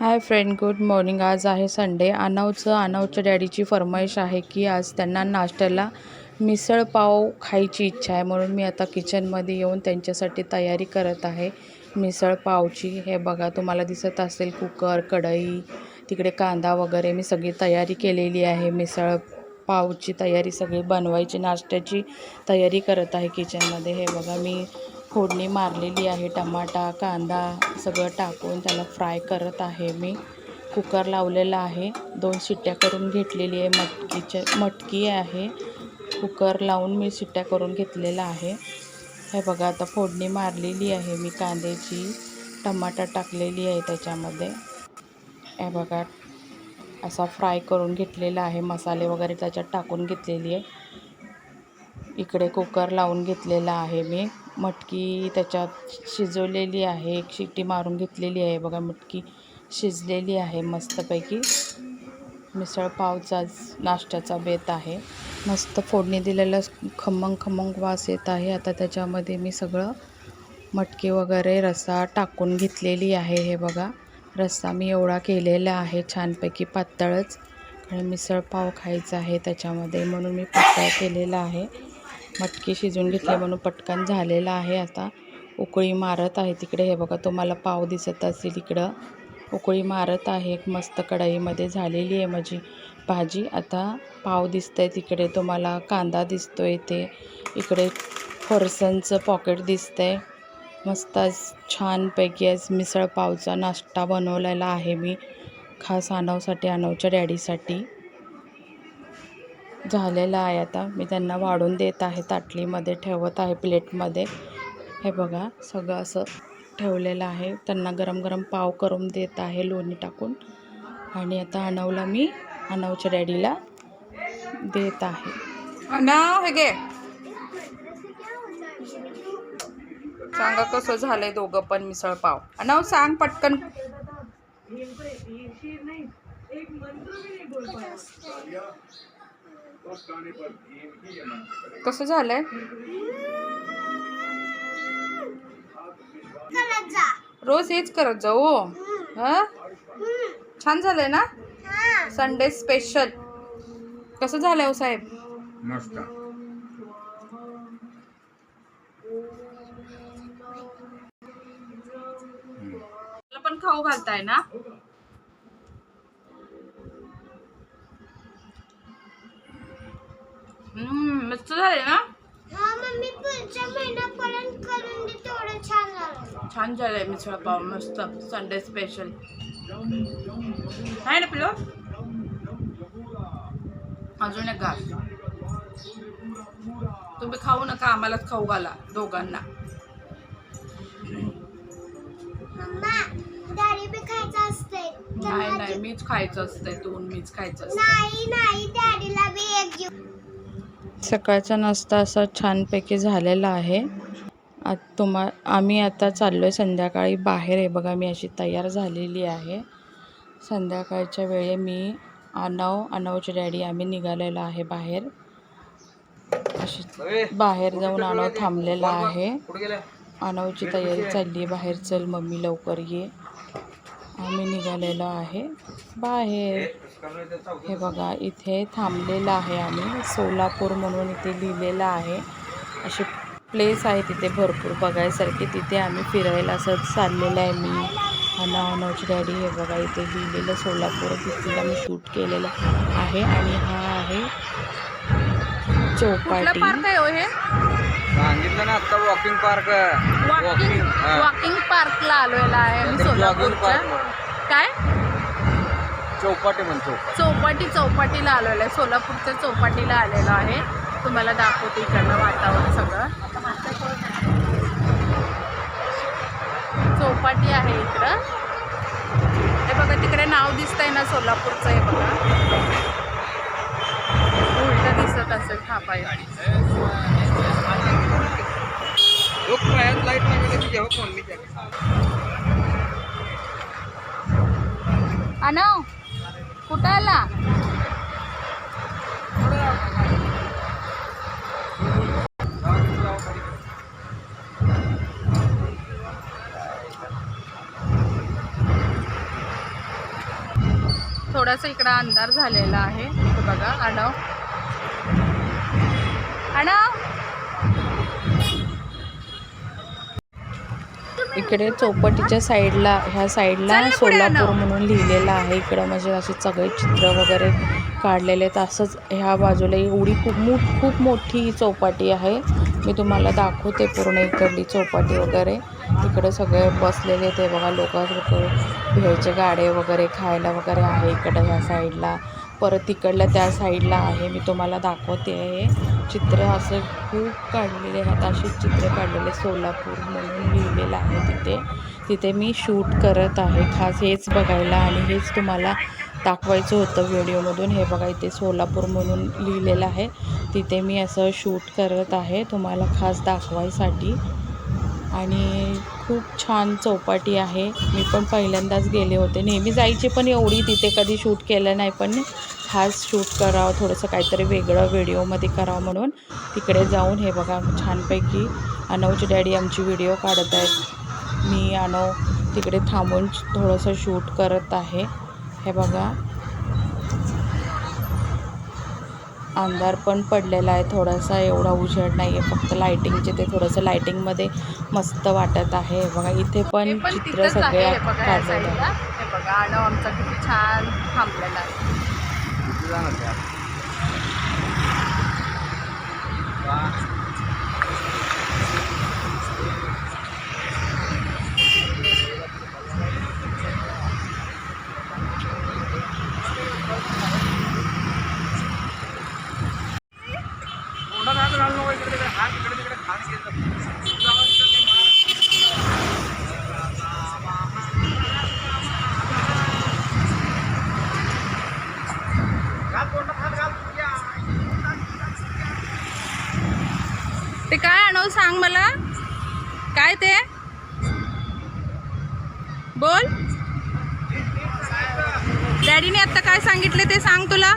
Hi friend good morning. आज आहे Sunday. अनवचं अनवच्या डॅडीची फरमाईश आहे की आज त्यांना नाश्त्याला मिसळ पाव खायची इच्छा आहे. म्हणून मी आता किचनमध्ये येऊन त्यांच्यासाठी तयारी करत आहे. मिसळ पावची. हे बघा तुम्हाला दिसत असेल कुकर कढई तिकडे कांदा वगैरे. मी सगळी तयारी केलेली आहे. मिसळ पावची तयारी सगळी बनवायची. नाश्त्याची तयारी करत आहे किचनमध्ये. हे बघा मी फोडणी मारलेली आहे टमाटा कांदा सगळं टाकून त्याला फ्राय करत आहे मी. कुकर लावलेला आहे. दोन शिट्ट्या करून घेतलेली आहे. मटकीच्या मटकी आहे. कुकर लावून मी शिट्ट्या करून घेतलेला आहे. हे बघा आता फोडणी मारलेली आहे मी. कांद्याची टमाटा टाकलेली आहे त्याच्यामध्ये. हे बघा असा फ्राय करून घेतलेला आहे. मसाले वगैरे त्याच्यात टाकून घेतलेली आहे. इकडे कुकर लावून घेतलेला आहे मी. मटकी त्याच्यात शिजवलेली आहे. एक शिट्टी मारून घेतलेली आहे. बघा मटकी शिजलेली आहे मस्तपैकी. मिसळपावचा नाश्त्याचा बेत आहे. मस्त फोडणी दिलेला खमंग खमंग वास येत आहे. आता त्याच्यामध्ये मी सगळं मटकी वगैरे रस्सा टाकून घेतलेली आहे. हे बघा रस्सा मी एवढा केलेला आहे. छानपैकी पातळच. आणि मिसळपाव खायचा आहे त्याच्यामध्ये म्हणून मी पातळ केलेला आहे. मटकी शिजून घेतली म्हणून पटकन झालेला आहे आता. उकळी मारत आहे तिकडे. हे बघा तुम्हाला पाव दिसत असेल इकडं. उकळी मारत आहे. एक मस्त कढईमध्ये झालेली आहे माझी भाजी. आता पाव दिसतं आहे तिकडे. तुम्हाला कांदा दिसतो आहे ते. इकडे फरसनचं पॉकेट दिसतं आहे मस्त आज छानपैकी आज मिसळ पावचा नाश्ता बनवलेला आहे मी. खास आणवसाठी आनवच्या डॅडीसाठी. झालेलं आहे आता. मी त्यांना वाढून देत आहे ताटलीमध्ये ठेवत आहे प्लेटमध्ये. हे बघा सगळं असं ठेवलेलं आहे. त्यांना गरम गरम पाव करून देत आहे लोणी टाकून. आणि आता अनवला मी अनवच्या डॅडीला देत आहे. नाव हे घे. सांगा कसं झालंय दोघं पण मिसळ पाव. नाव सांग पटकन. कसं झालंय? रोज हेच करत जाऊ हो. हा? छान झालंय ना? संडे स्पेशल कसं झालंय हो साहेब? मस्त. मला पण खाऊ घालताय ना? मस्त झाले ना? हा मम्मी पुढच्या महिन्यापर्यंत करून दे तेवढं छान झालं. छान झालंय मिसळ पाव मस्त. संडे स्पेशल आहे ना पिलो अजून एक घास. तुम्ही खाऊ नका आम्हालाच खाऊ घाला दोघांना. मम्मा डॅडी बी खायचं असतंय. तर नाही नाही मीच खायचं असतंय तू मीच खायचं असतं नाही नाही डॅडीला बी एक घेऊ सकाळचा नाश्ता असा छानपैकी झालेला आहे. आत तुम्हा आम्ही आता चाललो आहे संध्याकाळी बाहेर आहे बघा मी अशी तयार झालेली आहे. संध्याकाळच्या वेळे मी अनव अनवचे डॅडी आम्ही निघालेलो आहे बाहेर. अशी बाहेर जाऊन अनव थांबलेला आहे. अनवची तयारी चालली आहे बाहेर चल मम्मी लवकर ये. आम्ही निघालेलो आहे बाहेर. हे बघा इथे थांबलेलं आहे आम्ही. सोलापूर म्हणून इथे लिहिलेलं आहे. असे प्लेस आहे तिथे भरपूर बघायसारखे. तिथे आम्ही फिरायला असं चाललेलं आहे मी. अना अनवची डॅडी हे बघा इथे लिहिलेलं सोलापूर. तिथे आम्ही शूट केलेलं आहे आणि हा आहे चौपाटी. हो हे? सांगितलं ना आता वॉकिंग पार्क वॉकिंग वॉकिंग पार्कला आलोयला आहे सोलापूरच्या. काय? चौपाटी म्हण चौपाटी चौपाटी चौपाटीला आलेलो आहे. सोलापूरच्या चौपाटीला आलेलो आहे. तुम्हाला दाखवते इकडलं वातावरण सगळं. चौपाटी आहे इकडं. हे बघा तिकडे नाव दिसतंय ना सोलापूरचं हे बघा. उलट दिसत असेल हा पाय लोक पायात लाइट लागली जेव्हा फोन मी अनव कुठं आला थोडासा इकडं अंधार झालेला आहे. बघा आणाव आणाव इकडे चौपाटीच्या साईडला ह्या साईडला सोलापूर. म्हणून लिहिलेलं आहे. इकडं म्हणजे असे सगळे चित्र वगैरे काढलेले आहेत. असंच ह्या बाजूला एवढी खूप मो खूप मोठी ही चौपाटी आहे. मी तुम्हाला दाखवते पूर्ण इकडली चौपाटी वगैरे. इकडे सगळे बसलेले ते बघा लोक भेळचे गाडे वगैरे खायला वगैरे आहे इकडं ह्या साईडला. परत तिकडल्या त्या साईडला आहे. मी तुम्हाला दाखवते. आहे चित्र असं खूप काढलेले आहेत. असे चित्र काढलेले सोलापूर म्हणून लिहिलेलं आहे तिथे. तिथे मी शूट करत आहे. खास हेच बघायला आणि हेच तुम्हाला दाखवायचं होतं व्हिडिओमधून. हे बघा इथे सोलापूर म्हणून लिहिलेलं आहे. तिथे मी असं शूट करत आहे तुम्हाला खास दाखवायसाठी. आणि खूप छान चौपाटी आहे. मी पण पहिल्यांदाच गेले होते. नेहमी जायचे पण एवढी तिथे कधी शूट केलं नाही पण खास शूट करावं थोडंसं काहीतरी वेगळं व्हिडिओमध्ये करावं म्हणून तिकडे जाऊन हे बघा छानपैकी अनवची डॅडी आमची व्हिडिओ काढत आहेत. मी अनव तिकडे थांबून थोडंसं शूट करत आहे. हे बघा. अंधार पण पडलेला आहे थोडासा एवढा उजेड नाही आहे फक्त लायटिंगचे ते थोडंसं लायटिंगमध्ये मस्त वाटत आहे. बघा इथे पण चित्र सगळे काढलेले आहे. बघा आमचा किती छान थांबलेला आहे. किती जाणार त्या? तोंडात हात घालू नको इकडे तिकडे हात इकडे तिकडे खात घेत जा. तुझा आवाज इकडे काही मार- घाल तोंडात हात घाल या. ते काय आणव सांग मला? काय ते? बोल. डॅडीने आता काय सांगितले ते सांग तुला.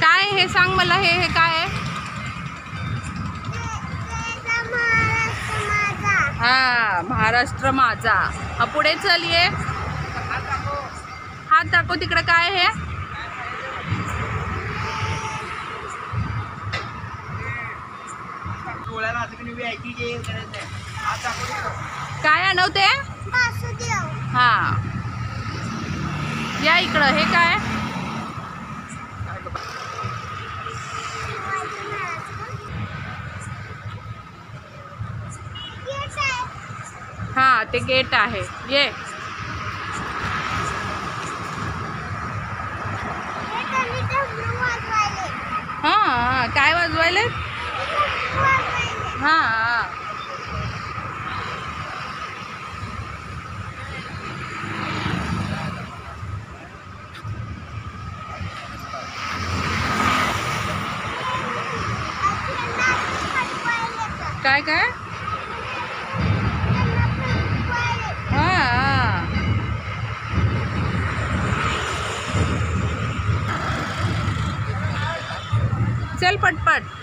काय हे सांग मला हे हे काय आहे? हा महाराष्ट्र माझा. हा पुढे चल ये. हात दाखव तिकडे काय हे डोळ्याला असं की ऐकी जे करायचं. काय आणवते हा. या इकडं. हे काय? हा ते गेट आहे. ये. हे हा काय वाजवायले. हां. काय काय? चल पटपट.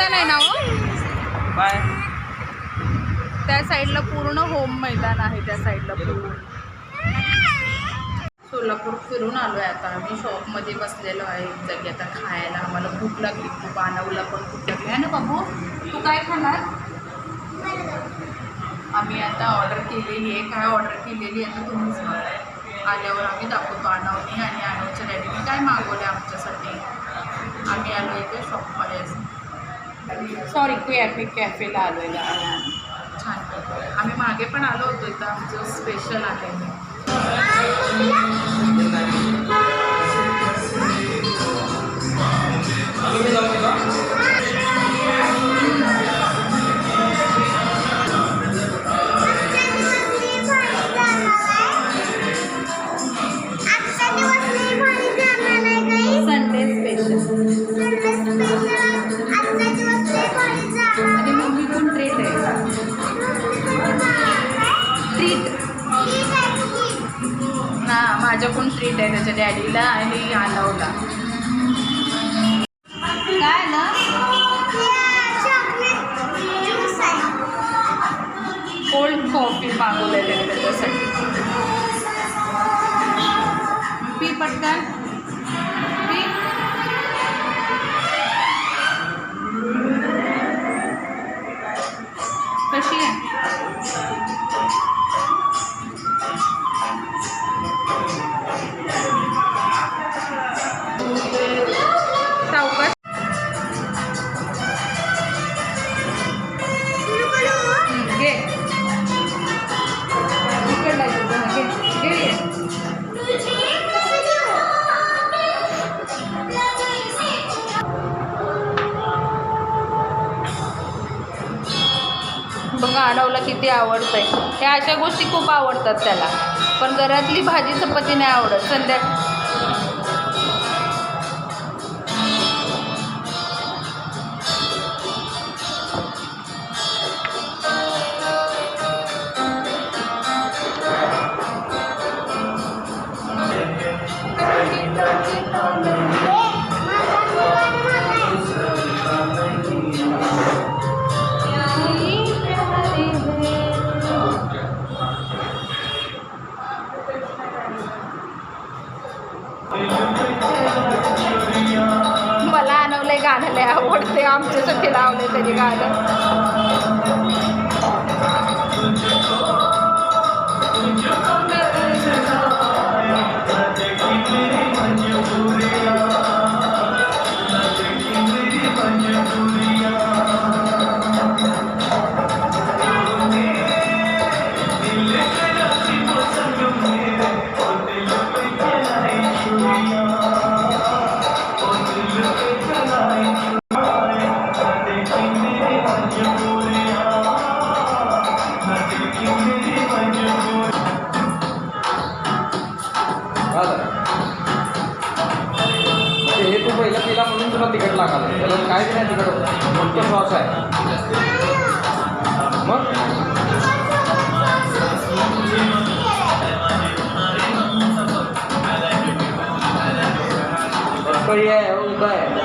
मैदान आहे ना हो? त्या साईडला पूर्ण होम मैदान आहे त्या साईडला पूर्ण. सोलापूर फिरून आलो आहे आता आम्ही शॉपमध्ये बसलेलो आहे. एक जागी आता खायला. आम्हाला भूक लागली. खूप आणावला पण खूप लागली. आहे ना बाबू? तू काय खाणार? आम्ही आता ऑर्डर केलेली आहे. काय ऑर्डर केलेली आहे आता तुम्हीच आल्यावर आम्ही दाखवतो आणावनी आणि आणावच्या डॅडीने काय मागवलं आमच्यासाठी. आम्ही आलो इथे शॉपमध्ये असं सॉरी क्वे ॲपे कॅफेला आलेलं आहे छान. आम्ही मागे पण आलो होतो इथं. आमचं स्पेशल आहे. अभंग अडवला किती आवडतं आहे ह्या अशा गोष्टी खूप आवडतात त्याला. पण घरातली भाजी चपाती नाही आवडत. संध्या पहिला पिला म्हणून तुला तिकट लागलं. त्याला काय नाही तिकट फक्त सॉस आहे मग? बढ़िया है उनका आहे.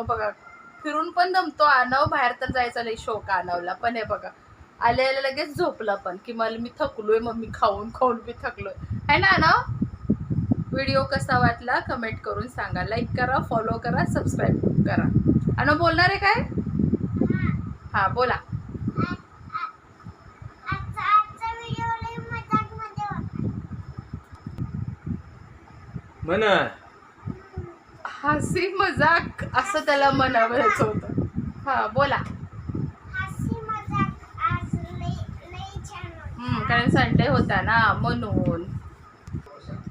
आनव बघा. फिरून पण दमतो आनव बाहेर तर जायचा लई शोक आनवला. पण हे बघा आले आले लगेच झोपला पण की मला मी थकलोय मग मी खाऊन खाऊन मी थकलोय. है ना आनव? व्हिडिओ कसा वाटला कमेंट करून सांगा. लाईक करा फॉलो करा सबस्क्राईब करा. अनव बोलणार आहे काय? हा बोला. आजचा हसी मजाक असं त्याला म्हणावायचं होतं. हा बोला. हम्म, कारण संडे होता ना म्हणून.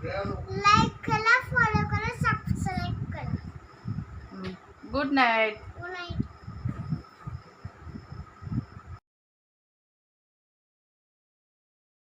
लाईक करा फॉलो करा सबस्क्राईब करा. Good night